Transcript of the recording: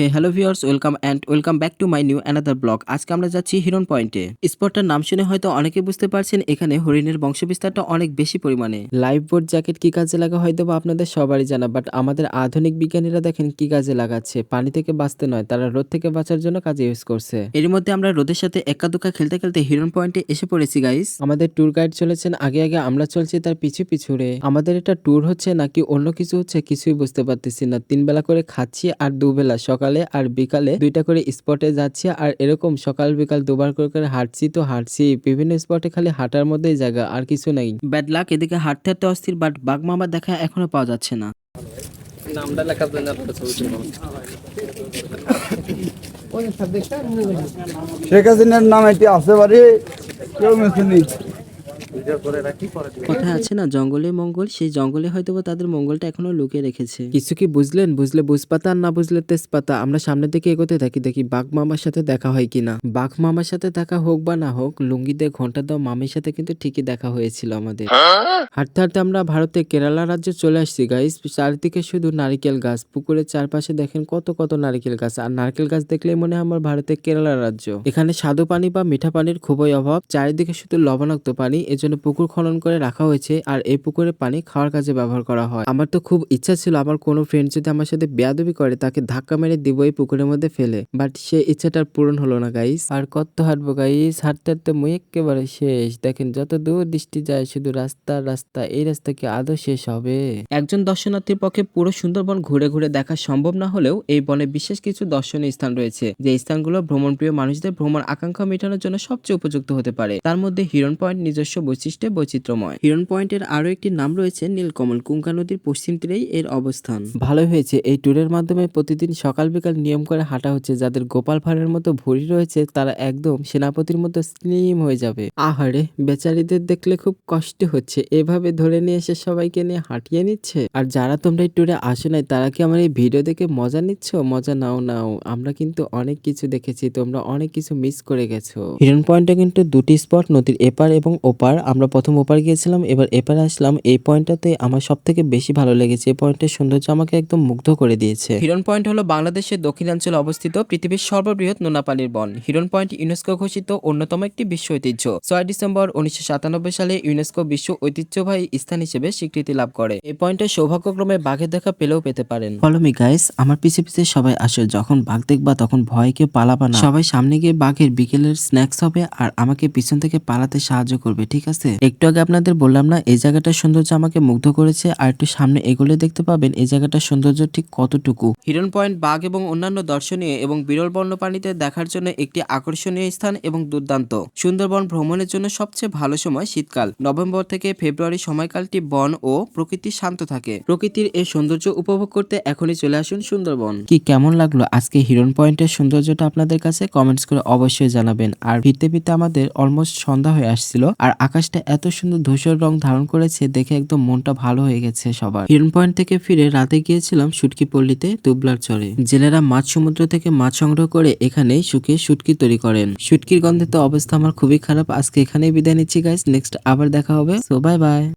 Hey hello viewers welcome and welcome back to my new another blog আজকে আমরা যাচ্ছি হিরন পয়েন্টে স্পটটার নাম শুনে হয়তো অনেকে বুঝতে পারছেন, এখানে হরিণের বংশবিস্তারটা অনেক বেশি পরিমাণে। লাইফ বোর্ড জ্যাকেট কি কাজে লাগা হয়তো বা আপনাদের সবারই জানা বাট আমাদের আধুনিক বিজ্ঞানীরা দেখেন কি কাজে লাগাচ্ছে। পানি থেকে বাঁচতে নয়, তারা রোদ থেকে বাঁচার জন্য কাজে ইউজ করছে। এর মধ্যে আমরা রোদের সাথে একা দুকা খেলতে খেলতে হিরন পয়েন্টে এসে পড়েছি গাইস আমাদের ট্যুর গাইড চলেছেন, আগে আগে আমরা চলছি তার পিছু পিছু রে আমাদের এটা ট্যুর হচ্ছে নাকি অন্য কিছু হচ্ছে কিছুই বুঝতে পারতেছি না। তিন বেলা করে খাচ্ছি আর দুবেলা, সকালে আর বিকালে দুইটা করে স্পটে যাচ্ছি আর এরকম সকাল বিকাল দুবার করে করে হাঁটছি তো হাঁটছি। বিভিন্ন স্পটে খালি হাঁটার মধ্যেই জায়গা আর কিছু নাই। ব্যাড লাক এদিকে হাঁটতে হাঁটতে অস্থির বাট বাঘ মামা দেখা এখনও পাওয়া যাচ্ছে না। নামটা লেখা দেন আপনার ছবি তুলবো। শেখ হাসিনার নাম এটি আছে বাড়ি কেউ মেশেনি কথায় আছে না জঙ্গলে মঙ্গল সেই জঙ্গলে হয়তো বা তাদের মঙ্গলটা এখনও লুকিয়ে রেখেছে। কিছু কি বুঝলেন? বুঝলে বুঝপাতা আর না বুঝলে তেজপাতা? আমরা সামনের দিকে এগোতে থাকি দেখি বাঘ মামার সাথে দেখা হয় কিনা। বাঘ মামার সাথে দেখা হোক বা না হোক লুঙ্গি দিয়ে ঘণ্টা দাও মামির সাথে কিন্তু ঠিকই দেখা হয়েছিল আমাদের। হাঁটতে হাঁটতে আমরা ভারতের কেরালা রাজ্যে চলে আসছি গাইস চারিদিকে শুধু নারিকেল গাছ পুকুরের চারপাশে দেখেন কত কত নারিকেল গাছ। আর নারকেল গাছ দেখলেই মনে হয় আমার ভারতের কেরালা রাজ্য। এখানে স্বাদু পানি বা মিঠা পানির খুবই অভাব চারিদিকে শুধু লবণাক্ত পানি এজন্য পুকুর খনন করে রাখা হয়েছে আর এই পুকুরের পানি খাওয়ার কাজে ব্যবহার করা হয়। আমার তো খুব ইচ্ছা ছিল আমার কোনো ফ্রেন্ড যদি আমার সাথে বেয়াদবি করে তাকে ধাক্কা মেরে দিব এই পুকুরের মধ্যে ফেলে। বাট সে ইচ্ছাটার পূরণ হলো না গাইস আর কত হাঁটবো গাইস হাঁটতে হাঁটতে মুই একেবারে শেষ। দেখেন, যত দূর দৃষ্টি যায়, শুধু রাস্তা রাস্তা, এই রাস্তা কি আদৌ শেষ হবে? একজন দর্শনার্থীর পক্ষে পুরো সুন্দরবন ঘুরে ঘুরে দেখা সম্ভব না হলেও এই বনে বিশেষ কিছু দর্শনীয় স্থান রয়েছে, যে স্থানগুলো ভ্রমণপ্রিয় মানুষদের ভ্রমণ আকাঙ্ক্ষা মেটানোর জন্য সবচেয়ে উপযুক্ত হতে পারে। তার মধ্যে হিরন পয়েন্ট নিজস্ব বৈশিষ্ট্যে বৈচিত্র্যময়। হিরন পয়েন্টের আরও একটি নাম রয়েছে নীলকমল। কুঙ্কা নদীর পশ্চিম তীরেই এর অবস্থান। ভালো হয়েছে। এই ট্যুরের মাধ্যমে প্রতিদিন সকাল বিকাল নিয়ম করে হাঁটা হচ্ছে। যাদের গোপাল ভাঁড়ের মতো ভুঁড়ি রয়েছে, তারা একদম সেনাপতির মতো স্লিম হয়ে যাবে। আহারে, বেচারিদের দেখলে খুব কষ্ট হচ্ছে। এভাবে ধরে নিয়ে এসে সবাইকে নিয়ে হাঁটিয়ে নিচ্ছে? আর যারা তোমরা এই ট্যুরে আসো নাই, তারা কি আমার এই ভিডিও দেখে মজা নিচ্ছ? মজা নাও নাও। আমরা কিন্তু অনেক কিছু দেখেছি। তোমরা অনেক কিছু মিস করে গেছো। হিরন পয়েন্টে কিন্তু দুটি স্পট নদীর এপার এবং ওপার আমরা প্রথম ওপার গিয়েছিলাম এবার এপারে আসলাম। এই পয়েন্টটাতে আমার সব থেকে বেশি ভালো লেগেছে। এই পয়েন্টের সৌন্দর্য আমাকে একদম মুগ্ধ করে দিয়েছে। হিরন পয়েন্ট হলো বাংলাদেশের দক্ষিণাঞ্চলে অবস্থিত পৃথিবীর সর্ববৃহৎ নোনাপানির বন। হিরন পয়েন্ট ইউনেস্কো ঘোষিত অন্যতম একটি বিশ্ব ঐতিহ্য। ছয় ডিসেম্বর উনিশশো সাতানব্বই সালে ইউনেস্কো বিশ্ব ঐতিহ্যবাহী স্থান হিসেবে স্বীকৃতি লাভ করে। এই পয়েন্টে সৌভাগ্যক্রমে বাঘের দেখা পেলেও পেতে পারেন। ফলো মি গাইস আমার পিছে পিছে সবাই আসে। যখন বাঘ দেখবা তখন ভয় কেউ পালাবা না। সবাই সামনে গিয়ে বাঘের বিকেলের স্ন্যাক্স হবে আর আমাকে পিছন থেকে পালাতে সাহায্য করবে ঠিক আছে? একটু আগে আপনাদের বললাম না, এই জায়গাটার সৌন্দর্য আমাকে মুগ্ধ করেছে, আর একটু সামনে এগোলে দেখতে পাবেন, এই জায়গাটার সৌন্দর্য ঠিক কতটুকু। হিরন পয়েন্ট, বাঘ এবং অন্যান্য দর্শনীয় এবং বিরল বন্যপ্রাণীদের দেখার জন্য একটি আকর্ষণীয় স্থান এবং দুর্দান্ত। সুন্দরবন ভ্রমণের জন্য সবচেয়ে ভালো সময় শীতকাল। নভেম্বর থেকে ফেব্রুয়ারি সময়কালটি বন ও প্রকৃতি শান্ত থাকে। প্রকৃতির এই সৌন্দর্য উপভোগ করতে এখনই চলে আসুন সুন্দরবন। কি কেমন লাগল আজকে হিরন পয়েন্টের সৌন্দর্যটা আপনাদের কাছে কমেন্টস করে অবশ্যই জানাবেন। আর ফিরতে ফিরতে আমাদের অলমোস্ট সন্ধ্যা হয়ে আসছিল, আর আকাশটা এত সুন্দর ধূসর রং ধারণ করেছে, দেখে একদম মনটা ভালো হয়ে গেছে সবার। হিরন পয়েন্ট থেকে ফিরে রাতে গিয়েছিলাম শুটকি পল্লীতে দুবলার চরে। জেলেরা মাছ সমুদ্র থেকে মাছ সংগ্রহ করে এখানে শুকিয়ে শুটকি তৈরি করেন। শুটকির গন্ধে তো অবস্থা আমার খুবই খারাপ। আজকে এখানেই বিদায় নিচ্ছি গাইস নেক্সট আবার দেখা হবে। So bye bye